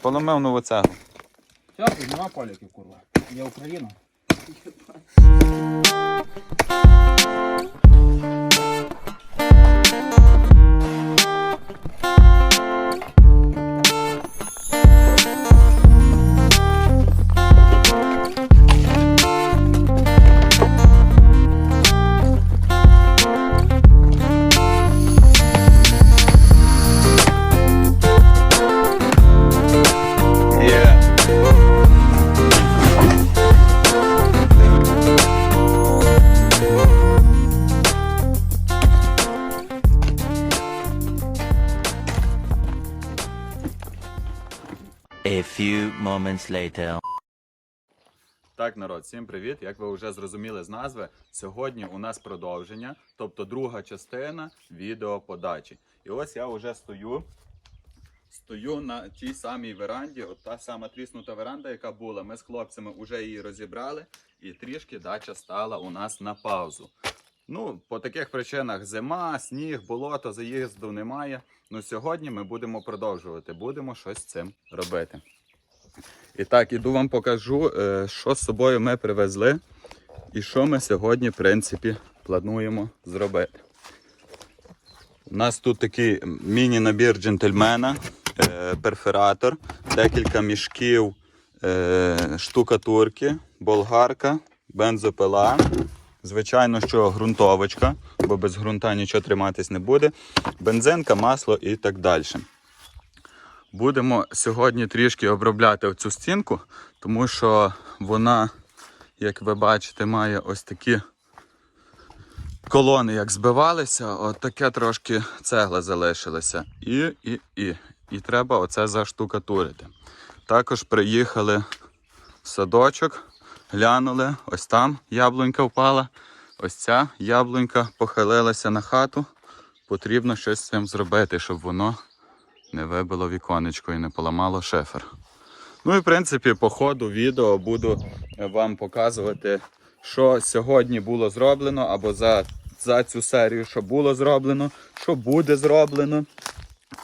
Поломив нову цеглу. Все, нема поляків, курва. Є Україна. Moments later. Так, народ, всім привіт! Як ви вже зрозуміли з назви, сьогодні у нас продовження, тобто друга частина відеоподачі. І ось я вже стою. Стою на тій самій веранді, от та сама тріснута веранда, яка була. Ми з хлопцями вже її розібрали, і трішки дача стала у нас на паузу. Ну, по таких причинах зима, сніг, болото, заїзду немає. Ну сьогодні ми будемо продовжувати, будемо щось з цим робити. І так, іду вам покажу, е, що з собою ми привезли і що ми сьогодні, в принципі, плануємо зробити. У нас тут такий міні-набір джентльмена, е, перфоратор, декілька мішків е, штукатурки, болгарка, бензопила. Звичайно, що ґрунтовочка, бо без ґрунта нічого триматись не буде, бензинка, масло і так далі. Будемо сьогодні трішки обробляти цю стінку, тому що вона, як ви бачите, має ось такі колони, як збивалися, от таке трошки цегла залишилося. І, і, і. І треба оце заштукатурити. Також приїхали в садочок, глянули, ось там яблунька впала, ось ця яблунька похилилася на хату. Потрібно щось з цим зробити, щоб воно не вибило віконечко і не поламало шефер. Ну і в принципі, по ходу відео буду вам показувати, що сьогодні було зроблено, або за, за цю серію, що було зроблено, що буде зроблено.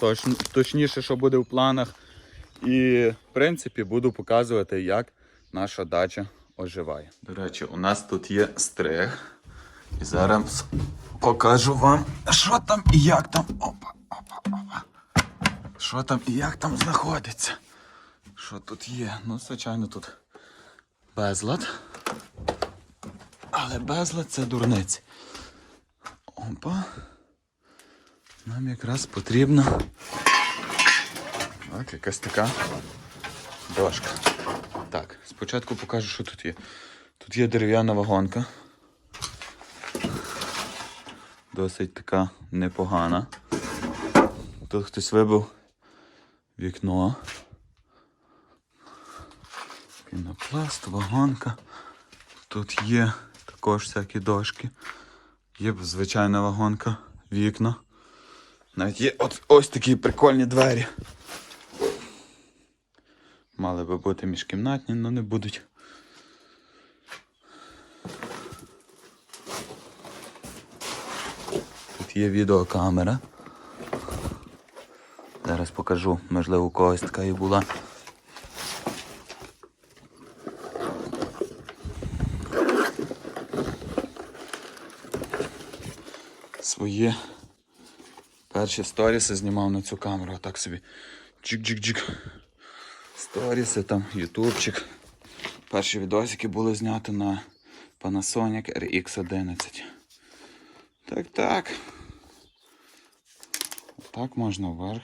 Точ, точніше, що буде в планах. І в принципі буду показувати, як наша дача оживає. До речі, у нас тут є стриг. І зараз покажу вам, що там і як там. Опа, опа, опа. Що там і як там знаходиться? Що тут є? Ну, звичайно, тут безлад. Але безлад це дурниць. Опа. Нам якраз потрібна. Так, якась така дошка. Так, спочатку покажу, що тут є. Тут є дерев'яна вагонка. Досить така непогана. Тут хтось вибив вікно. Пінопласт, вагонка. Тут є також всякі дошки. Є звичайна вагонка, вікна. Навіть є от, ось такі прикольні двері. Мали би бути міжкімнатні, але не будуть. Тут є відеокамера. Зараз покажу, можливо, у когось така і була. Свої перші сторіси знімав на цю камеру, так собі. Джик-джик-джик. Сторіси там, ютубчик. Перші відосики були зняті на Panasonic RX11. Так, так. Так можна вверх.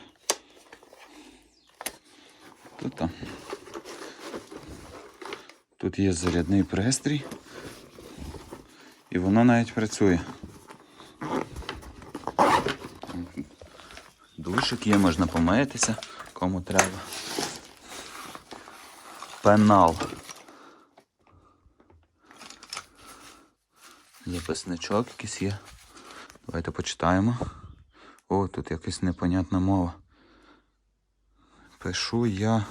Тут там. Тут є зарядний пристрій. І воно навіть працює. Душик є, можна помитися, кому треба. Пенал. Записничок якийсь є. Давайте почитаємо. О, тут якась непонятна мова. Пишу я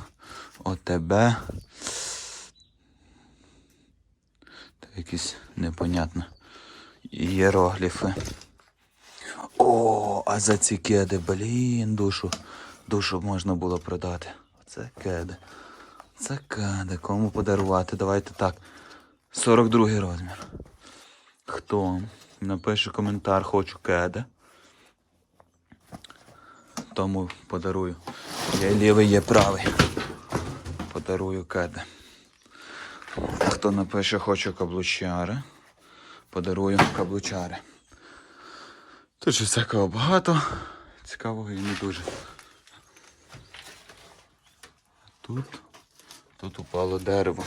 о тебе. Та якісь непонятно. Ієрогліфи. О, а за ці кеди, блін, душу. Душу можна було продати. Це кеди. Це кеди. Кому подарувати? Давайте так. 42 розмір. Хто напише коментар, хочу кеди. Тому подарую. Є лівий, є правий. Подарую кеди. А хто напише, хочу каблучари, подарую каблучари. Тут же всякого багато. Цікавого і не дуже. Тут, тут упало дерево.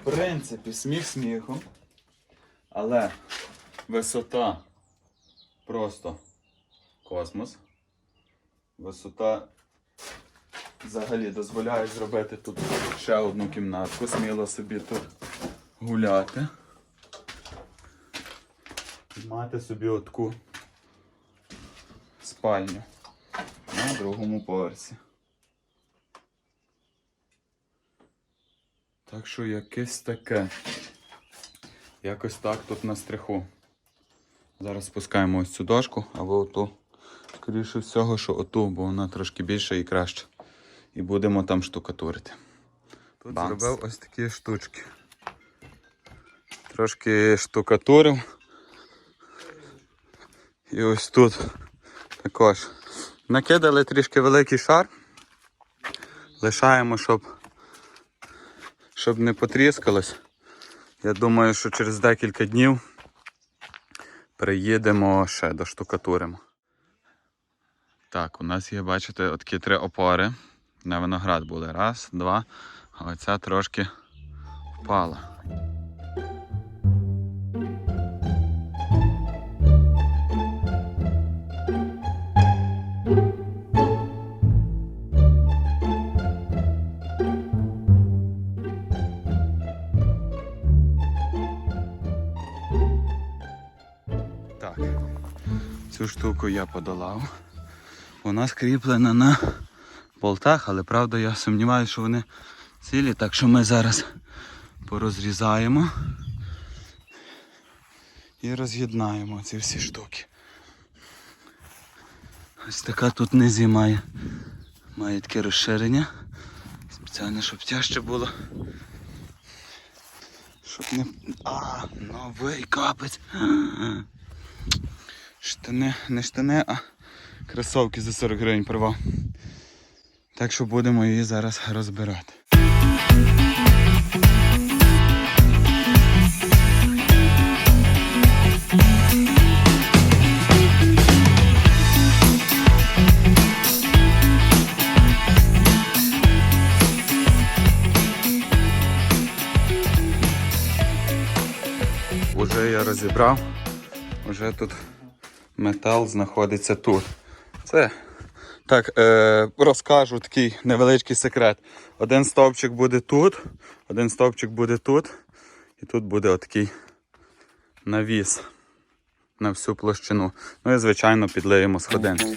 В принципі, сміх сміхом. Але висота просто космос. Висота взагалі дозволяє зробити тут ще одну кімнатку, сміло собі тут гуляти. Мати собі отку спальню на другому поверсі. Так що якесь таке. Якось так тут на стриху. Зараз спускаємо ось цю дошку або оту. Скоріше всього, що оту, бо вона трошки більша і краще. І будемо там штукатурити. Тут Бамс. зробив ось такі штучки. Трошки штукатурив. І ось тут також. Накидали трішки великий шар. Лишаємо, щоб, щоб не потріскалось. Я думаю, що через декілька днів приїдемо ще до штукатуримо. Так, у нас є, бачите, такі три опори. На виноград були. Раз, два. А оця трошки впала. Так, цю штуку я подолав. Вона скріплена на болтах, але правда я сумніваюся, що вони цілі, так що ми зараз порозрізаємо і роз'єднаємо ці всі штуки. Ось така тут низі має, має таке розширення. Спеціально, щоб тяжче було. Щоб не. А, новий капець. Штани, не штани, а кросовки за 40 гривень порвав. Так що будемо її зараз розбирати. Уже я розібрав, уже тут метал знаходиться тут. Це так, е, розкажу такий невеличкий секрет. Один стовпчик буде тут, один стовпчик буде тут, і тут буде отакий навіс на всю площину. Ну і звичайно підлиємо сходинки.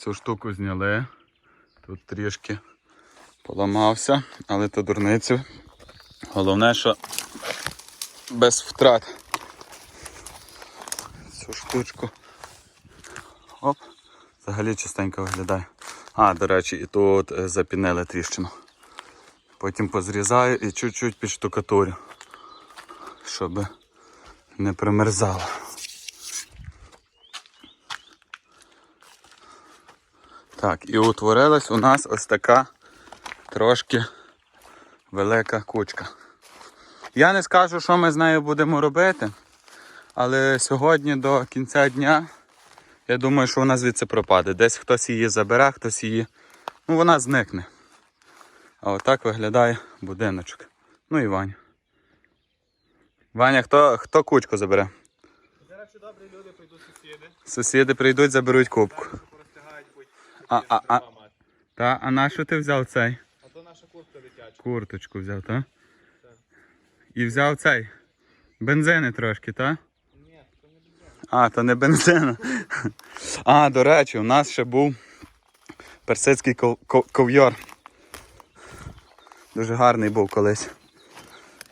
Цю штуку зняли. Тут трішки поламався, але то дурниці. Головне, що без втрат. Цю штучку. Оп, взагалі чистенько виглядає. А, до речі, і тут е, запінили тріщину. Потім позрізаю і чуть-чуть підштукатурю, щоб не примерзало. Так, і утворилась у нас ось така трошки велика кучка. Я не скажу, що ми з нею будемо робити, але сьогодні до кінця дня я думаю, що вона звідси пропаде. Десь хтось її забере, хтось її. Ну, вона зникне. А отак виглядає будиночок. Ну і Ваня. Ваня, хто, хто кучку забере? Зараз добрі люди прийдуть сусіди, Сусіди прийдуть, заберуть кубку. А, а, а, та, а на що ти взяв цей? А то наша куртка дитяча. Курточку взяв, так? І взяв цей. Бензини трошки, так? Ні, то не буде. А, то не бензин. А, до речі, у нас ще був персидський ков- ков- ков'йор. Дуже гарний був колись.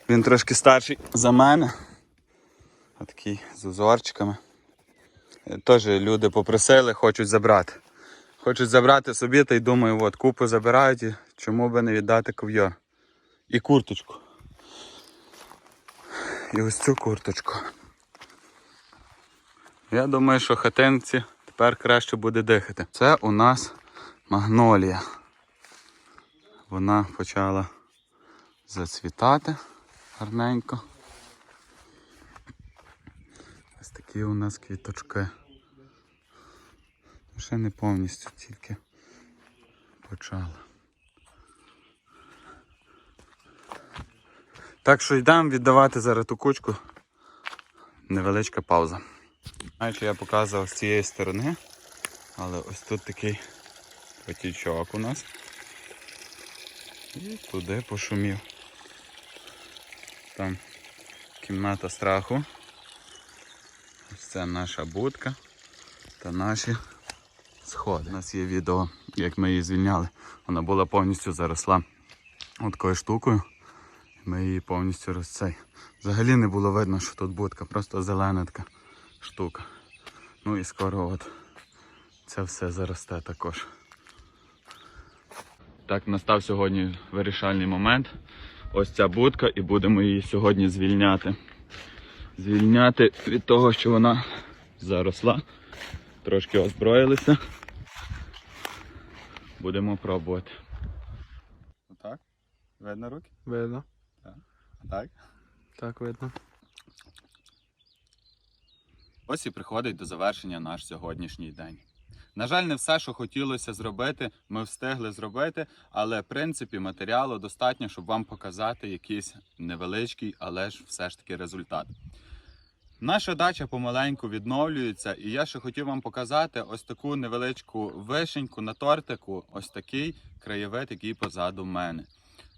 Він трошки старший за мене. Отакий з узорчиками. Е, Теж люди попросили, хочуть забрати. Хочуть забрати собі, та й думаю, от купу забирають, і чому би не віддати ков'йор. І курточку. І ось цю курточку. Я думаю, що хатинці тепер краще буде дихати. Це у нас магнолія. Вона почала зацвітати гарненько. Ось такі у нас квіточки. Ще не повністю тільки почала. Так що йдемо віддавати зараз ту кучку. Невеличка пауза. Знаєте, я показував з цієї сторони, але ось тут такий потічок у нас. І туди пошумів. Там кімната страху. Ось це наша будка та наші сходи. У нас є відео, як ми її звільняли. Вона була повністю заросла такою штукою. Ми її повністю розцей. Взагалі не було видно, що тут будка, просто зелена така штука. Ну і скоро от це все заросте також. Так, настав сьогодні вирішальний момент. Ось ця будка і будемо її сьогодні звільняти. Звільняти від того, що вона заросла. Трошки озброїлися. Будемо пробувати. Отак? Видно руки? Видно. Так. Так видно. Ось і приходить до завершення наш сьогоднішній день. На жаль, не все, що хотілося зробити, ми встигли зробити, але в принципі матеріалу достатньо, щоб вам показати якийсь невеличкий, але ж все ж таки результат. Наша дача помаленьку відновлюється, і я ще хотів вам показати ось таку невеличку вишеньку на тортику, ось такий краєвид, який позаду мене.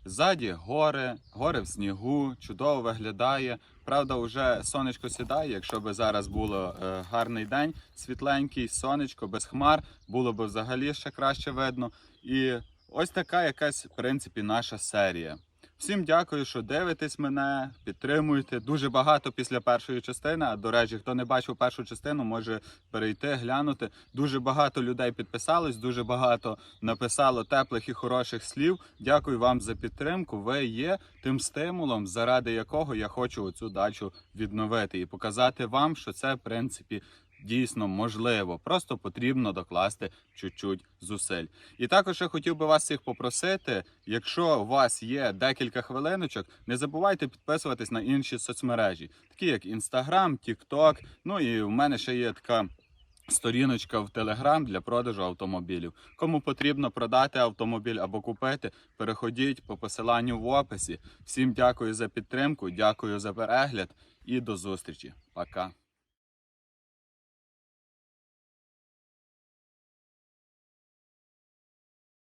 Ззаді гори, гори в снігу, чудово виглядає. Правда, вже сонечко сідає. Якщо б зараз було е, гарний день, світленький, сонечко, без хмар, було б взагалі ще краще видно. І ось така якась, в принципі, наша серія. Всім дякую, що дивитесь мене, підтримуєте. Дуже багато після першої частини. А до речі, хто не бачив першу частину, може перейти, глянути. Дуже багато людей підписались, дуже багато написало теплих і хороших слів. Дякую вам за підтримку. Ви є тим стимулом, заради якого я хочу оцю дачу відновити і показати вам, що це в принципі. Дійсно можливо, просто потрібно докласти чуть-чуть зусиль. І також я хотів би вас всіх попросити, якщо у вас є декілька хвилиночок, не забувайте підписуватись на інші соцмережі, такі як Instagram, TikTok. Ну і в мене ще є така сторіночка в Telegram для продажу автомобілів. Кому потрібно продати автомобіль або купити, переходіть по посиланню в описі. Всім дякую за підтримку, дякую за перегляд і до зустрічі. Пока.